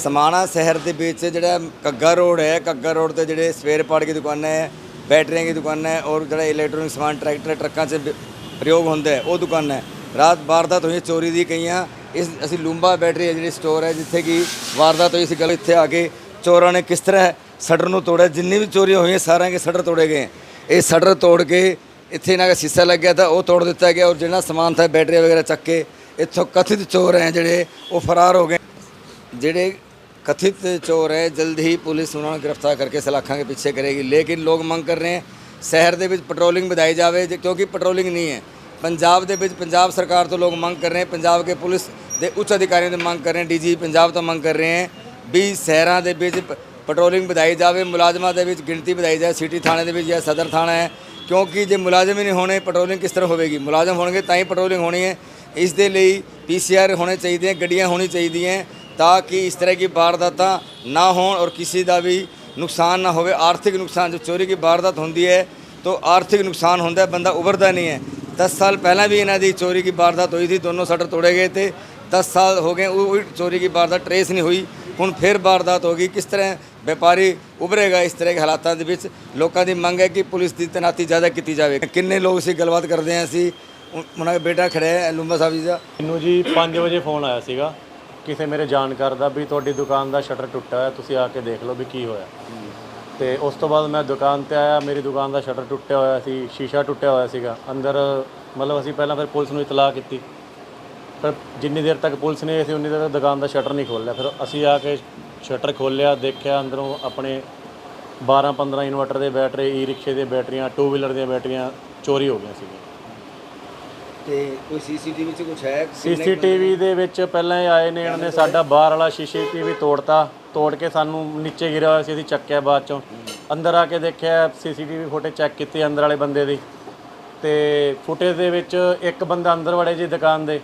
ਸਮਾਣਾ ਸ਼ਹਿਰ ਦੇ ਵਿੱਚ ਜਿਹੜਾ ਕੱਗਾ ਰੋਡ ਹੈ ਕੱਗਾ ਰੋਡ ਤੇ ਜਿਹੜੇ ਸਵੇਰ ਪਾੜ ਦੀ ਦੁਕਾਨਾਂ ਹੈ, ਬੈਟਰੀਆਂ ਦੀ ਦੁਕਾਨਾਂ ਹੈ ਔਰ ਜਿਹੜਾ ਇਲੈਕਟ੍ਰੋਨਿਕ ਸਮਾਨ ਟਰੈਕਟਰ ਟਰੱਕਾਂ 'ਚ ਪ੍ਰਯੋਗ ਹੁੰਦਾ ਹੈ, ਉਹ ਦੁਕਾਨਾਂ ਹੈ। ਰਾਤ ਵਾਰਦਾਤ ਹੋਈ ਚੋਰੀ ਦੀ ਕਈਆਂ ਇਸ, ਅਸੀਂ ਲੂੰਬਾ ਬੈਟਰੀ ਹੈ ਜਿਹੜੀ ਸਟੋਰ ਹੈ, ਜਿੱਥੇ ਕਿ ਵਾਰਦਾਤ ਹੋਈ ਸੀ, ਗੱਲ ਇੱਥੇ ਆ ਕੇ ਚੋਰਾਂ ਨੇ ਕਿਸ ਤਰ੍ਹਾਂ ਸ਼ਟਰ ਨੂੰ ਤੋੜਿਆ, ਜਿੰਨੀ ਵੀ ਚੋਰੀਆਂ ਹੋਈਆਂ, ਸਾਰਿਆਂ ਦੇ ਸ਼ਟਰ ਤੋੜੇ ਗਏ ਇਹ ਸ਼ਟਰ ਤੋੜ ਕੇ ਇੱਥੇ ਇਹਨਾਂ ਦਾ ਸ਼ੀਸ਼ਾ ਲੱਗ ਗਿਆ ਤਾਂ ਉਹ ਤੋੜ ਦਿੱਤਾ ਗਿਆ ਔਰ ਜਿਹੜਾ ਸਮਾਨ ਥਾ ਬੈਟਰੀ ਵਗੈਰਾ ਚੱਕ ਕੇ ਇੱਥੋਂ ਕਥਿਤ ਚੋਰ ਹੈ ਜਿਹੜੇ, ਉਹ ਫਰਾਰ ਹੋ ਗਏ। ਜਿਹੜੇ कथित चोर है जल्द ही पुलिस ਉਹਨਾਂ ਨੂੰ ਗ੍ਰਿਫਤਾਰ ਕਰਕੇ ਸਲਾਖਾਂ ਦੇ ਪਿੱਛੇ ਕਰੇਗੀ ਲੇਕਿਨ ਲੋਕ ਮੰਗ ਕਰ ਰਹੇ ਹੈ ਸ਼ਹਿਰ ਦੇ ਵਿੱਚ ਪੈਟਰੋਲਿੰਗ ਵਧਾਈ ਜਾਵੇ ਜੇ- ਕਿਉਂਕਿ ਪੈਟਰੋਲਿੰਗ ਨਹੀਂ ਹੈ ਪੰਜਾਬ ਦੇ ਵਿੱਚ ਪੰਜਾਬ ਸਰਕਾਰ ਤੋਂ ਲੋਕ ਮੰਗ ਕਰ ਰਹੇ ਹੈ ਪੰਜਾਬ ਕੇ ਪੁਲਿਸ ਦੇ ਉੱਚ ਅਧਿਕਾਰੀਆਂ ਤੋਂ ਮੰਗ ਕਰ ਰਹੇ ਹੈ ਡੀਜੀ ਪੰਜਾਬ ਤੋਂ ਮੰਗ ਕਰ ਰਹੇ ਹੈ ਵੀ ਸ਼ਹਿਰਾਂ ਦੇ ਵਿੱਚ ਪ- ਪੈਟਰੋਲਿੰਗ ਵਧਾਈ ਜਾਵੇ ਮੁਲਾਜ਼ਮਾਂ ਦੇ ਵਿੱਚ ਗਿਣਤੀ ਵਧਾਈ ਜਾਵੇ ਸਿਟੀ ਥਾਣੇ ਦੇ ਵਿੱਚ ਜਾਂ ਸਦਰ ਥਾਣਾ ਹੈ ਕਿਉਂਕਿ ਜੇ ਮੁਲਾਜ਼ਮ ਹੀ ਨਹੀਂ ਹੋਣੇ ਪੈਟਰੋਲਿੰਗ ਕਿਸ ਤਰ੍ਹਾਂ ਹੋਵੇਗੀ ਮੁਲਾਜ਼ਮ ਹੋਣਗੇ ਤਾਂ ਹੀ ਪੈਟਰੋਲਿੰਗ ਹੋਣੀ ਹੈ ਇਸ ਦੇ ਲਈ ਪੀਸੀਆਰ ਹੋਣੇ ਚਾਹੀਦੇ ਹੈ ਗੱਡੀਆਂ ਹੋਣੀ ਚਾਹੀਦੀਆਂ ਹੈ ਤਾਂ ਕਿ ਇਸ ਤਰ੍ਹਾਂ की वारदात ना हो और किसी ਦਾ ਵੀ ਨੁਕਸਾਨ ਨਾ ਹੋਵੇ ਆਰਥਿਕ ਨੁਕਸਾਨ ਜੋ ਚੋਰੀ ਦੀ ਵਾਰਦਾਤ ਹੁੰਦੀ ਹੈ ਤਾਂ ਆਰਥਿਕ ਨੁਕਸਾਨ ਹੁੰਦਾ ਹੈ ਬੰਦਾ ਉਭਰਦਾ ਨਹੀਂ ਹੈ 10 ਸਾਲ ਪਹਿਲਾਂ ਵੀ ਇਹਨਾਂ ਦੀ ਚੋਰੀ ਦੀ ਵਾਰਦਾਤ ਹੋਈ ਸੀ ਦੋਨੋਂ ਸ਼ਟਰ ਤੋੜੇ ਗਏ ਤੇ 10 ਸਾਲ ਹੋ ਗਏ ਉਹ ਉਹ ਚੋਰੀ ਦੀ ਵਾਰਦਾਤ ਟਰੇਸ ਨਹੀਂ ਹੋਈ ਹੁਣ ਫਿਰ ਵਾਰਦਾਤ ਹੋ ਗਈ ਕਿਸ ਤਰ੍ਹਾਂ ਵਪਾਰੀ ਉਭਰੇਗਾ ਇਸ ਤਰ੍ਹਾਂ ਦੇ ਹਾਲਾਤਾਂ ਦੇ ਵਿੱਚ ਲੋਕਾਂ ਦੀ ਮੰਗ ਹੈ ਕਿ ਪੁਲਿਸ ਦੀ ਤੈਨਾਤੀ ਜ਼ਿਆਦਾ ਕੀਤੀ ਜਾਵੇ ਕਿੰਨੇ ਲੋਕ ਸੀ ਗੱਲਬਾਤ ਕਰਦੇ ਹਾਂ ਅਸੀਂ ਉ- ਉਹਨਾਂ ਦਾ ਬੇਟਾ ਖੜਿਆ ਹੈ ਲੁੰਬਾ ਸਾਹਿਬ ਜੀ ਦਾ ਮੈਨੂੰ ਜੀ 5 ਵਜੇ ਫੋਨ ਆਇਆ ਸੀਗਾ ਕਿਸੇ ਮੇਰੇ ਜਾਣਕਾਰ ਦਾ ਵੀ ਤੁਹਾਡੀ ਦੁਕਾਨ ਦਾ ਸ਼ਟਰ ਟੁੱਟਾ ਹੋਇਆ, ਤੁਸੀਂ ਆ ਕੇ ਦੇਖ ਲਓ ਵੀ ਕੀ ਹੋਇਆ। ਤੇ ਉਸ ਤੋਂ ਬਾਅਦ ਮੈਂ ਦੁਕਾਨ ਤੇ ਆਇਆ, ਮੇਰੀ ਦੁਕਾਨ ਦਾ ਸ਼ਟਰ ਟੁੱਟਿਆ ਹੋਇਆ ਸੀ, ਸ਼ੀਸ਼ਾ ਟੁੱਟਿਆ ਹੋਇਆ ਸੀਗਾ। ਅੰਦਰ ਮਤਲਬ ਅਸੀਂ ਪਹਿਲਾਂ ਫਿਰ ਪੁਲਿਸ ਨੂੰ ਇਤਲਾਹ ਕੀਤੀ। ਪਰ ਜਿੰਨੀ ਦੇਰ ਤੱਕ ਪੁਲਿਸ ਨੇ ਅਸੀਂ ਉਨੀ ਦੇਰ ਤੱਕ ਦੁਕਾਨ ਦਾ ਸ਼ਟਰ ਨਹੀਂ ਖੋਲ੍ਹਿਆ। ਫਿਰ ਅਸੀਂ ਆ ਕੇ ਸ਼ਟਰ ਖੋਲ੍ਹਿਆ, ਦੇਖਿਆ ਅੰਦਰੋਂ ਆਪਣੇ 12 15 ਇਨਵਰਟਰ ਦੇ ਬੈਟਰੀ ਈ ਰਿਕਸ਼ੇ ਦੀਆਂ ਬੈਟਰੀਆਂ ਟੂ ਵੀਲਰ ਦੀਆਂ ਬੈਟਰੀਆਂ ਚੋਰੀ ਹੋ ਗਈਆਂ ਸੀਗੀਆਂ। ਤੇ ਕੋਈ ਸੀਸੀਟੀਵੀ 'ਚ ਕੁਝ ਹੈ? ਸੀਸੀਟੀਵੀ ਦੇ ਵਿੱਚ ਪਹਿਲਾਂ ਹੀ ਆਏ ਨੇ ਇਹਨਾਂ ਨੇ ਸਾਡਾ ਬਾਹਰ ਵਾਲਾ ਸ਼ੀਸ਼ੇ ਟੀਵੀ ਤੋੜਤਾ। ਤੋੜ ਕੇ ਸਾਨੂੰ ਨੀਚੇ ਗਿਰਿਆ ਹੋਇਆ ਸੀ ਅਸੀਂ ਚੱਕਿਆ ਬਾਅਦ ਚੋਂ। ਅੰਦਰ ਆ ਕੇ ਦੇਖਿਆ ਸੀਸੀਟੀਵੀ ਫੁਟੇਜ ਚੈੱਕ ਕੀਤੀ ਅੰਦਰ ਵਾਲੇ ਬੰਦੇ ਦੀ। ਤੇ ਫੁਟੇਜ ਦੇ ਵਿੱਚ ਇੱਕ ਬੰਦਾ ਅੰਦਰ ਵੜੇ ਜੀ ਦੁਕਾਨ ਦੇ।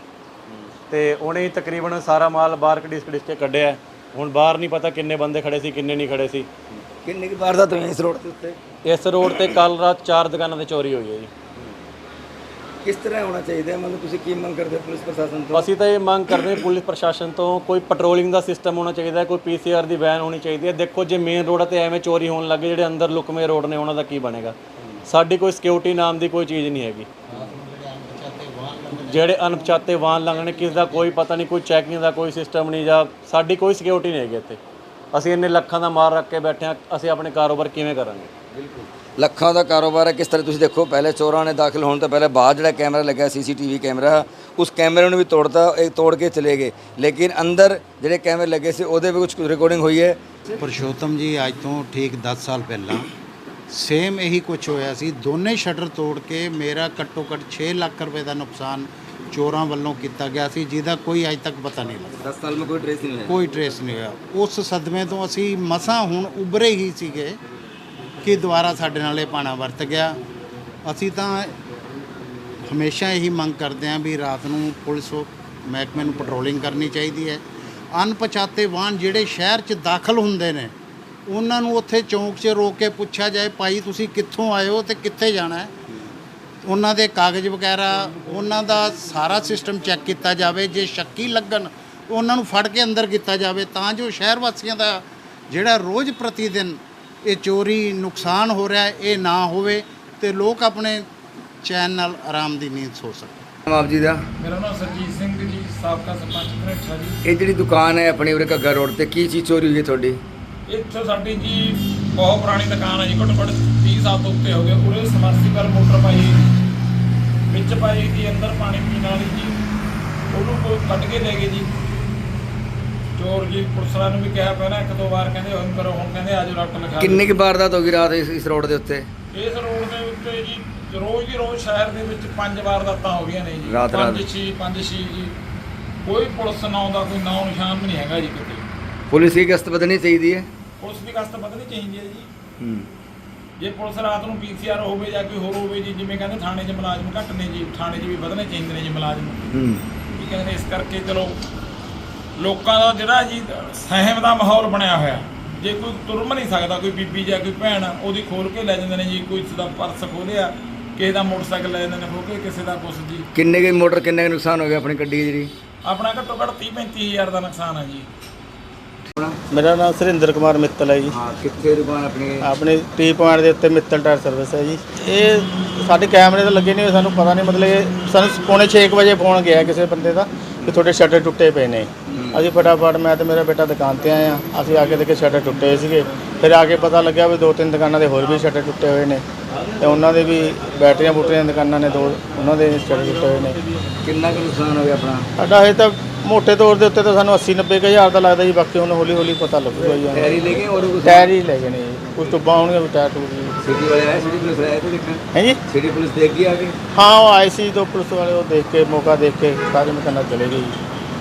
ਤੇ ਉਹਨੇ ਹੀ ਤਕਰੀਬਨ ਸਾਰਾ ਮਾਲ ਬਾਹਰ ਕਢਿਸ ਕਢਿਸ ਕੇ ਕੱਢਿਆ। ਹੁਣ ਬਾਹਰ ਨਹੀਂ ਪਤਾ ਕਿੰਨੇ ਬੰਦੇ ਖੜੇ ਸੀ ਕਿੰਨੇ ਨਹੀਂ ਖੜੇ ਸੀ। ਕਿੰਨੀ ਕੁ ਵਾਰਦਾਤ ਹੋਈ ਇਸ ਰੋਡ ਦੇ ਉੱਤੇ? ਇਸ ਰੋਡ ਤੇ ਕੱਲ ਰਾਤ ਚਾਰ ਦੁਕਾਨਾਂ ਤੇ ਚੋਰੀ ਹੋਈ ਹੈ ਜੀ। ਕਿਸ ਤਰ੍ਹਾਂ ਹੋਣਾ ਚਾਹੀਦਾ ਹੈ? ਮਤਲਬ ਤੁਸੀਂ ਕੀ ਮੰਗ ਕਰਦੇ ਹੋ ਪੁਲਿਸ ਪ੍ਰਸ਼ਾਸਨ ਤੋਂ? ਅਸੀਂ ਤਾਂ ਇਹ ਮੰਗ ਕਰਦੇ ਹਾਂ ਪੁਲਿਸ ਪ੍ਰਸ਼ਾਸਨ ਤੋਂ ਕੋਈ ਪੈਟਰੋਲਿੰਗ ਦਾ ਸਿਸਟਮ ਹੋਣਾ ਚਾਹੀਦਾ ਹੈ, ਕੋਈ ਪੀਸੀਆਰ ਦੀ ਵੈਨ ਹੋਣੀ ਚਾਹੀਦੀ ਹੈ। ਦੇਖੋ ਜੇ ਮੇਨ ਰੋਡ ਤੇ ਐਵੇਂ ਚੋਰੀ ਹੋਣ ਲੱਗੇ ਜਿਹੜੇ ਅੰਦਰ ਲੁਕਵੇਂ ਰੋਡ ਨੇ, ਉਹਨਾਂ ਦਾ ਕੀ ਬਣੇਗਾ? ਸਾਡੀ ਕੋਈ ਸਿਕਿਉਰਿਟੀ ਨਾਮ ਦੀ ਕੋਈ ਚੀਜ਼ ਨਹੀਂ ਹੈਗੀ। ਜਿਹੜੇ ਅਣਪਛਾਤੇ ਵਾਹਨ ਲੰਘਣੇ, ਕਿਸ ਦਾ ਕੋਈ ਪਤਾ ਨਹੀਂ, ਕੋਈ ਚੈਕਿੰਗ ਦਾ ਕੋਈ ਸਿਸਟਮ ਨਹੀਂ ਜਾਂ ਸਾਡੀ ਕੋਈ ਸਿਕਿਉਰਿਟੀ ਨਹੀਂ ਹੈਗੀ ਇੱਥੇ। ਅਸੀਂ ਇੰਨੇ ਲੱਖਾਂ ਦਾ ਮਾਰ ਰੱਖ ਕੇ ਬੈਠੇ ਹਾਂ, ਅਸੀਂ ਆਪਣੇ ਕਾਰੋਬਾਰ ਕਿਵੇਂ ਕਰਾਂਗੇ? ਲੱਖਾਂ ਦਾ ਕਾਰੋਬਾਰ ਹੈ। ਕਿਸ ਤਰ੍ਹਾਂ ਤੁਸੀਂ ਦੇਖੋ ਪਹਿਲੇ ਚੋਰਾਂ ਨੇ ਦਾਖਲ ਹੋਣ ਤੋਂ ਪਹਿਲੇ ਬਾਹਰ ਜਿਹੜਾ ਕੈਮਰਾ ਲੱਗਾ ਸੀਸੀਟੀਵੀ ਕੈਮਰਾ ਉਸ ਕੈਮਰੇ ਨੂੰ ਵੀ ਤੋੜਤਾ ਇਹ ਤੋੜ ਕੇ ਚਲੇ ਗਏ। ਲੇਕਿਨ ਅੰਦਰ ਜਿਹੜੇ ਕੈਮਰੇ ਲੱਗੇ ਸੀ ਉਹਦੇ ਵੀ ਕੁਝ ਰਿਕਾਰਡਿੰਗ ਹੋਈ ਹੈ। ਪੁਰਸ਼ੋਤਮ ਜੀ ਅੱਜ ਤੋਂ ਠੀਕ 10 ਸਾਲ ਪਹਿਲਾਂ ਸੇਮ ਇਹੀ ਕੁਝ ਹੋਇਆ ਸੀ। ਦੋਨੇ ਸ਼ਟਰ ਤੋੜ ਕੇ ਮੇਰਾ ਘੱਟੋ ਘੱਟ 6 ਲੱਖ ਰੁਪਏ ਦਾ ਨੁਕਸਾਨ ਚੋਰਾਂ ਵੱਲੋਂ ਕੀਤਾ ਗਿਆ ਸੀ ਜਿਹਦਾ ਕੋਈ ਅੱਜ ਤੱਕ ਪਤਾ ਨਹੀਂ ਲੱਗਾ 10 ਸਾਲ ਵਿੱਚ ਕੋਈ ਟ੍ਰੇਸ ਨਹੀਂ ਹੈ ਕੋਈ ਟ੍ਰੇਸ ਨਹੀਂ ਹੋਇਆ। ਉਸ ਸਦਮੇ ਤੋਂ ਅਸੀਂ ਮਸਾਂ ਹੁਣ ਉਭਰੇ ਹੀ ਸੀਗੇ। ਕਿ ਦੁਬਾਰਾ ਸਾਡੇ ਨਾਲ ਇਹ ਪਾਣਾ ਵਰਤ ਗਿਆ। ਅਸੀਂ ਤਾਂ ਹਮੇਸ਼ਾ ਇਹੀ ਮੰਗ ਕਰਦੇ ਹਾਂ ਵੀ ਰਾਤ ਨੂੰ ਪੁਲਿਸ ਮਹਿਕਮੇ ਨੂੰ ਪੈਟਰੋਲਿੰਗ ਕਰਨੀ ਚਾਹੀਦੀ ਹੈ। ਅਣਪਛਾਤੇ ਵਾਹਨ ਜਿਹੜੇ ਸ਼ਹਿਰ 'ਚ ਦਾਖਲ ਹੁੰਦੇ ਨੇ, ਉਹਨਾਂ ਨੂੰ ਉੱਥੇ ਚੌਂਕ 'ਚ ਰੋਕ ਕੇ ਪੁੱਛਿਆ ਜਾਏ, ਭਾਈ, ਤੁਸੀਂ ਕਿੱਥੋਂ ਆਏ ਹੋ ਤੇ ਕਿੱਥੇ ਜਾਣਾ ਹੈ? ਉਹਨਾਂ ਦੇ ਕਾਗਜ਼ ਵਗੈਰਾ, ਉਹਨਾਂ ਦਾ ਸਾਰਾ ਸਿਸਟਮ ਚੈੱਕ ਕੀਤਾ ਜਾਵੇ, ਜੇ ਸ਼ੱਕੀ ਲੱਗਣ, ਉਹਨਾਂ ਨੂੰ ਫੜ ਕੇ ਅੰਦਰ ਕੀਤਾ ਜਾਵੇ, ਤਾਂ ਜੋ ਸ਼ਹਿਰ ਵਾਸੀਆਂ ਦਾ ਜਿਹੜਾ ਰੋਜ਼ ਪ੍ਰਤੀ ਦਿਨ ਇਹ ਚੋਰੀ ਨੁਕਸਾਨ ਹੋ ਰਿਹਾ ਹੈ, ਇਹ ਨਾ ਹੋਵੇ ਤੇ ਲੋਕ ਆਪਣੇ ਚੈਨ ਨਾਲ ਆਰਾਮ ਦੀ ਨੀਂਦ ਸੋ ਸਕਣ। ਆਪ ਜੀ ਦਾ? ਮੇਰਾ ਨਾਮ ਸਰਜੀਤ ਸਿੰਘ ਜੀ ਸਾਬਕਾ ਸਰਪੰਚ ਘਨੇਠਾ ਜੀ। ਇਹ ਜਿਹੜੀ ਦੁਕਾਨ ਹੈ ਆਪਣੀ ਉਰੇ ਘੱਗਾ ਰੋਡ ਤੇ ਕੀ ਚੀਜ਼ ਚੋਰੀ ਹੋਈ ਹੈ ਤੁਹਾਡੀ? ਇੱਥੇ ਸਾਡੀ ਜੀ ਬਹੁਤ ਪੁਰਾਣੀ ਦੁਕਾਨ ਹੈ ਜੀ ਘੱਟੋ ਘੱਟ 30 ਸਾਲ ਤੋਂ ਉੱਤੇ ਹੋ ਗਏ। ਉਰੇ ਸਮਰਸੀਬਲ ਮੋਟਰ ਪਾਈ। ਵਿੱਚ ਪਾਈ ਦੀ ਅੰਦਰ ਪਾਣੀ ਪੀਣ ਵਾਲੀ ਜੀ। ਉਹਨੂੰ ਕੋਈ ਕੱਢ ਕੇ ਲੈ ਗਏ ਜੀ। ਚੋਰ ਜੀ ਪੁਲਿਸ ਵਾਲਿਆਂ ਨੂੰ ਵੀ ਕਿਹਾ ਪਹਿਲਾਂ ਇੱਕ ਦੋ ਵਾਰ ਕਹਿੰਦੇ ਹੁਣ ਕਰੋ ਹੁਣ ਕਹਿੰਦੇ ਆਜੋ ਰੱਟ ਲਿਖਾ ਦਿਓ। ਕਿੰਨੀ ਕੁ ਵਾਰਦਾਤ ਹੋ ਗਈ ਰਾਤ ਇਸ ਇਸ ਰੋਡ ਦੇ ਉੱਤੇ? ਇਸ ਰੋਡ ਦੇ ਉੱਤੇ ਜੀ ਰੋਜ਼ ਦੀ ਰੋਜ਼ ਸ਼ਹਿਰ ਦੇ ਵਿੱਚ ਪੰਜ ਵਾਰਦਾਤਾਂ ਹੋ ਗਈਆਂ ਨੇ ਜੀ। ਰਾਤ ਰਾਤ। ਪੰਜ ਛੇ ਪੰਜ ਛੇ ਜੀ। ਕੋਈ ਪੁਲਿਸ ਨਾਂ ਦਾ ਕੋਈ ਨਾਂ ਨਿਸ਼ਾਨ ਵੀ ਨਹੀਂ ਹੈਗਾ ਜੀ ਕਿਤੇ। ਪੁਲਿਸ ਦੀ ਗਸ਼ਤ ਬਦਲਣੀ ਚਾਹੀਦੀ ਹੈ? ਪੁਲਿਸ ਦੀ ਗਸ਼ਤ ਵਧਣੀ ਚਾਹੀਦੀ ਹੈ ਜੀ। ਹੂੰ। ਜੇ ਪੁਲਿਸ ਰਾਤ ਨੂੰ ਪੀਸੀਆਰ ਹੋਵੇ ਜਾਂ ਕੋਈ ਹੋਰ ਹੋਵੇ ਜੀ ਜਿਵੇਂ ਕਹਿੰਦੇ ਥਾਣੇ 'ਚ ਮੁਲਾਜ਼ਮ ਘੱਟ ਨੇ ਜੀ ਥਾਣੇ 'ਚ ਵੀ ਵਧਣੇ ਚਾਹੀਦੇ ਨੇ ਜੀ ਮੁਲਾਜ਼ਮ। ਹੂੰ। ਕੀ ਕਹਿੰਦੇ ਇਸ ਕਰਕੇ ਚਲੋ ਲੋਕਾਂ ਦਾ ਜਿਹੜਾ ਜੀ ਸਹਿਮ ਦਾ ਮਾਹੌਲ ਬਣਿਆ ਹੋਇਆ। ਜੇ ਕੋਈ ਤੁਰਮ ਨਹੀਂ ਸਕਦਾ ਕੋਈ ਬੀਬੀ ਜਾਂ ਕੋਈ ਭੈਣ ਉਹਦੀ ਖੋਲ ਕੇ ਲੈ ਜਾਂਦੇ ਨੇ ਜੀ ਕੋਈ ਦਾ ਪਰਸ ਖੋਲਿਆ ਕਿਸੇ ਦਾ ਮੋਟਰਸਾਈਕਲ ਲੈ ਜਾਂਦੇ ਨੇ ਖੋਲ ਕੇ ਕਿਸੇ ਦਾ ਕੁਛ ਜੀ। ਕਿੰਨੇ ਕੁ ਮੋਟਰ ਕਿੰਨੇ ਕੁ ਨੁਕਸਾਨ ਹੋ ਗਿਆ ਆਪਣੀ ਗੱਡੀ ਦੀ ਜਿਹੜੀ? ਆਪਣਾ ਘੱਟੋ ਘੱਟ 30 35 ਹਜ਼ਾਰ ਦਾ ਨੁਕਸਾਨ ਹੈ ਜੀ। ਮੇਰਾ ਨਾਮ ਸੁਰਿੰਦਰ ਕੁਮਾਰ ਮਿੱਤਲ ਹੈ ਜੀ। ਹਾਂ ਕਿੱਥੇ ਦੁਕਾਨ ਆਪਣੀ? ਆਪਣੀ ਟੀ ਪੁਆਇੰਟ ਦੇ ਉੱਤੇ ਮਿੱਤਲ ਟਾਇਰ ਸਰਵਿਸ ਹੈ ਜੀ। ਇਹ ਸਾਡੇ ਕੈਮਰੇ ਤਾਂ ਲੱਗੇ ਨਹੀਂ ਹੋਏ, ਸਾਨੂੰ ਪਤਾ ਨਹੀਂ ਮਤਲਬ ਇਹ ਸਾਨੂੰ ਪੌਣੇ 6 ਵਜੇ ਫੋਨ ਗਿਆ ਕਿਸੇ ਬੰਦੇ ਦਾ। ਕਿ ਤੁਹਾਡੇ ਸ਼ਟਰ ਟੁੱਟੇ ਪਏ ਨੇ। ਅਸੀਂ ਫਟਾਫਟ ਮੈਂ ਤੇ ਮੇਰਾ ਬੇਟਾ ਦੁਕਾਨ ਤੇ ਆਏ ਆ ਅਸੀਂ ਆ ਕੇ ਦੇਖੇ ਸ਼ਟਰ ਟੁੱਟੇ ਹੋਏ ਸੀਗੇ। ਫਿਰ ਆ ਕੇ ਪਤਾ ਲੱਗਿਆ ਵੀ ਦੋ ਤਿੰਨ ਦੁਕਾਨਾਂ ਦੇ ਹੋਰ ਵੀ ਸ਼ਟਰ ਟੁੱਟੇ ਹੋਏ ਨੇ। ਤੇ ਉਹਨਾਂ ਦੇ ਵੀ ਬੈਟਰੀਆਂ ਬੂਟਰੀਆਂ ਦੀਆਂ ਦੁਕਾਨਾਂ ਨੇ ਦੋ ਉਹਨਾਂ ਦੇ ਸ਼ਟਰ ਟੁੱਟੇ ਹੋਏ ਨੇ। ਕਿੰਨਾ ਕੁ ਨੁਕਸਾਨ ਹੋ ਗਿਆ ਆਪਣਾ? ਸਾਡਾ ਇਹ ਤਾਂ ਮੋٹے ਤੌਰ ਦੇ ਉੱਤੇ ਤਾਂ ਸਾਨੂੰ 80 90 ਕੁ ਹਜ਼ਾਰ ਦਾ ਲੱਗਦਾ ਜੀ ਬਾਕੀ ਹੁਣ ਹੌਲੀ ਹੌਲੀ ਪਤਾ ਲੱਗੂਗਾ ਜੀ। ਟੈਰੀ ਲੈ ਗਏ ਔਰ ਕੁਝ ਟਾਇਰ ਹੀ ਲੈ ਗਏ ਨੇ ਕੁਝ ਟੁੱਬਾਂ ਹੋਣਗੀਆਂ ਵੀ ਟਾਇਰ ਜੀ ਸਿਟੀ ਵਾਲੇ ਆਏ ਸਿਟੀ ਪੁਲਿਸ ਆਏ ਤੇ ਦੇਖਣ? ਹੈ ਜੀ ਸਿਟੀ ਪੁਲਿਸ ਦੇਖ ਗਈ ਆ ਕੇ ਹਾਂ ਉਹ ਆਏ ਸੀ ਤੋਂ ਪੁਲਿਸ ਵਾਲੇ ਉਹ ਦੇਖ ਕੇ ਮੌਕਾ ਦੇਖ ਕੇ ਸਾਰੇ ਮਕਾਨਾਂ ਚਲੇ ਗਏ ਜੀ।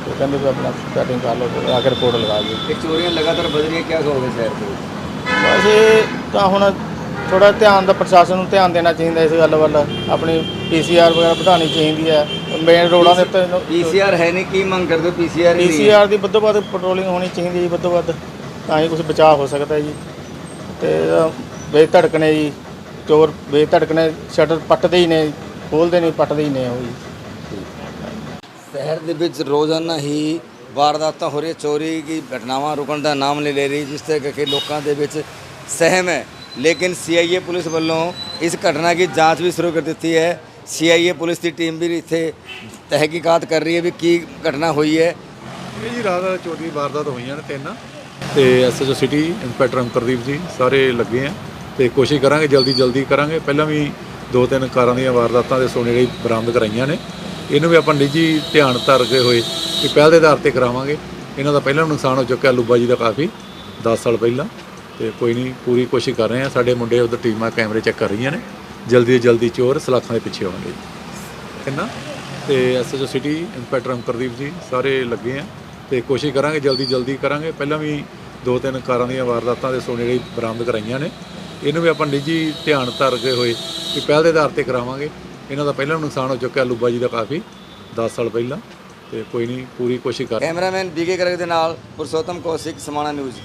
ਉਹ ਕਹਿੰਦੇ ਵੀ ਆਪਣਾ ਸੈਟਿੰਗ ਕਰ ਲਓ ਤੇ ਆ ਕੇ ਰਿਪੋਰਟ ਲਗਾ ਦਿਓ। ਇਹ ਚੋਰੀਆਂ ਲਗਾਤਾਰ ਵੱਧ ਰਹੀਆਂ ਕਿਆ ਕਹੋਗੇ ਸ਼ਹਿਰ ਦੇ ਵਿੱਚ? ਬਸ ਇਹ ਤਾਂ ਹੁਣ ਥੋੜਾ ਧਿਆਨ ਦਾ ਪ੍ਰਸ਼ਾਸਨ ਨੂੰ ਧਿਆਨ ਦੇਣਾ ਚਾਹੀਦਾ ਇਸ ਗੱਲ ਵੱਲ। ਆਪਣੀ ਪੀਸੀਆਰ ਵਗੈਰਾ ਵਧਾਉਣੀ ਚਾਹੀਦੀ ਹੈ। ਮੇਨ ਰੋਡਾਂ ਦੇ ਉੱਤੇ ਪੀਸੀਆਰ ਹੈ ਨਹੀਂ ਕੀ ਮੰਗ ਕਰਦੇ ਹੋ ਪੀਸੀਆਰ ਹੀ ਨਹੀਂ ਪੀਸੀਆਰ ਦੀ ਵੱਧੋ ਵੱਧ ਪੈਟਰੋਲਿੰਗ ਹੋਣੀ ਚਾਹੀਦੀ ਜੀ ਵੱਧੋ ਵੱਧ। ਤਾਂ ਹੀ ਕੁਝ ਬਚਾਅ ਹੋ ਸਕਦਾ ਜੀ। ਤੇ ਇਹਦਾ ਬੇਧੜਕਣੇ ਜੀ ਚੋਰ ਬੇਧੜਕਣੇ ਸ਼ਟਰ ਪੱਟਦੇ ਹੀ ਨੇ ਖੋਲਦੇ ਨਹੀਂ ਪੱਟਦੇ ਹੀ ਨੇ ਉਹ ਜੀ। ਸ਼ਹਿਰ ਦੇ ਵਿੱਚ ਰੋਜ਼ਾਨਾ ਹੀ ਵਾਰਦਾਤਾਂ ਹੋ ਰਹੀਆਂ ਚੋਰੀ ਦੀ ਘਟਨਾਵਾਂ ਰੁਕਣ ਦਾ ਨਾਮ ਨਹੀਂ ਲੈ ਰਹੀ ਜਿਸ ਤੇ ਕਰਕੇ ਲੋਕਾਂ ਦੇ ਵਿੱਚ ਸਹਿਮ ਹੈ। ਲੇਕਿਨ ਸੀਆਈਏ ਪੁਲਿਸ ਵੱਲੋਂ ਇਸ ਘਟਨਾ ਦੀ ਜਾਂਚ ਵੀ ਸ਼ੁਰੂ ਕਰ ਦਿੱਤੀ ਹੈ। ਸੀਆਈਏ ਪੁਲਿਸ ਦੀ ਟੀਮ ਵੀ ਇੱਥੇ ਤਹਿਕੀਕਾਤ ਕਰ ਰਹੀ ਹੈ ਵੀ ਕੀ ਘਟਨਾ ਹੋਈ ਹੈ। ਇਹ ਜੀ ਰਾਤ ਚੋਰੀ ਵਾਰਦਾਤ ਹੋਈਆਂ ਨੇ ਤਿੰਨ। ਤੇ ਐਸਐਚਓ ਸਿਟੀ ਇੰਸਪੈਕਟਰ ਅੰਕਰਦੀਪ ਜੀ ਸਾਰੇ ਲੱਗੇ ਆ। ਤੇ ਕੋਸ਼ਿਸ਼ ਕਰਾਂਗੇ, ਜਲਦੀ ਜਲਦੀ ਕਰਾਂਗੇ। ਪਹਿਲਾਂ ਵੀ ਦੋ ਤਿੰਨ ਕਾਰਾਂ ਦੀਆਂ ਵਾਰਦਾਤਾਂ ਦੇ ਸੋਨੇ ਜਿਹੜੀ ਬਰਾਮਦ ਕਰਾਈਆਂ ਨੇ। ਇਹਨੂੰ ਵੀ ਆਪਾਂ ਨਿੱਜੀ ਧਿਆਨ ਧਰ ਕੇ ਹੋਏ ਕਿ ਪਹਿਲ ਦੇ ਆਧਾਰ ਤੇ ਕਰਾਵਾਂਗੇ। ਇਹਨਾਂ ਦਾ ਪਹਿਲਾਂ ਨੁਕਸਾਨ ਹੋ ਚੁੱਕਿਆ ਲੂਬਾ ਜੀ ਦਾ ਕਾਫੀ 10 ਸਾਲ ਪਹਿਲਾਂ। ਤੇ ਕੋਈ ਨਹੀਂ, ਪੂਰੀ ਕੋਸ਼ਿਸ਼ ਕਰ ਰਹੇ ਆ ਸਾਡੇ ਮੁੰਡੇ ਉਧਰ ਟੀਮਾਂ ਕੈਮਰੇ ਚੈੱਕ ਕਰ ਰਹੀਆਂ ਨੇ। ਜਲਦੀ ਤੋਂ ਜਲਦੀ ਚੋਰ ਸਲਾਖਾਂ ਦੇ ਪਿੱਛੇ ਆਉਣਗੇ ਕਿੰਨਾ ਤੇ ਐਸਐਚਓ ਸਿਟੀ ਇੰਸਪੈਕਟਰ ਅੰਕਰਦੀਪ ਜੀ ਸਾਰੇ ਲੱਗੇ ਆ। ਤੇ ਕੋਸ਼ਿਸ਼ ਕਰਾਂਗੇ, ਜਲਦੀ ਜਲਦੀ ਕਰਾਂਗੇ। ਪਹਿਲਾਂ ਵੀ ਦੋ ਤਿੰਨ ਕਾਰਾਂ ਦੀਆਂ ਵਾਰਦਾਤਾਂ ਦੇ ਸੋਨੇ ਜਿਹੜੀ ਬਰਾਮਦ ਕਰਾਈਆਂ ਨੇ। ਇਹਨੂੰ ਵੀ ਆਪਾਂ ਨਿੱਜੀ ਧਿਆਨ ਧਰਦੇ ਹੋਏ ਕਿ ਪਹਿਲ ਦੇ ਆਧਾਰ ਤੇ ਕਰਾਵਾਂਗੇ। ਇਹਨਾਂ ਦਾ ਪਹਿਲਾਂ ਨੁਕਸਾਨ ਹੋ ਚੁੱਕਿਆ, ਲੂਬਾ ਜੀ ਦਾ ਕਾਫੀ 10 ਸਾਲ ਪਹਿਲਾਂ। ਤੇ ਕੋਈ ਨਹੀਂ, ਪੂਰੀ ਕੋਸ਼ਿਸ਼ ਕਰ ਕੈਮਰਾਮੈਨ ਬੀਕੇ ਕਰਕ ਦੇ ਨਾਲ ਪੁਰਸ਼ੋਤਮ ਕੌਸ਼ਿਕ, ਸਮਾਣਾ ਨਿਊਜ਼।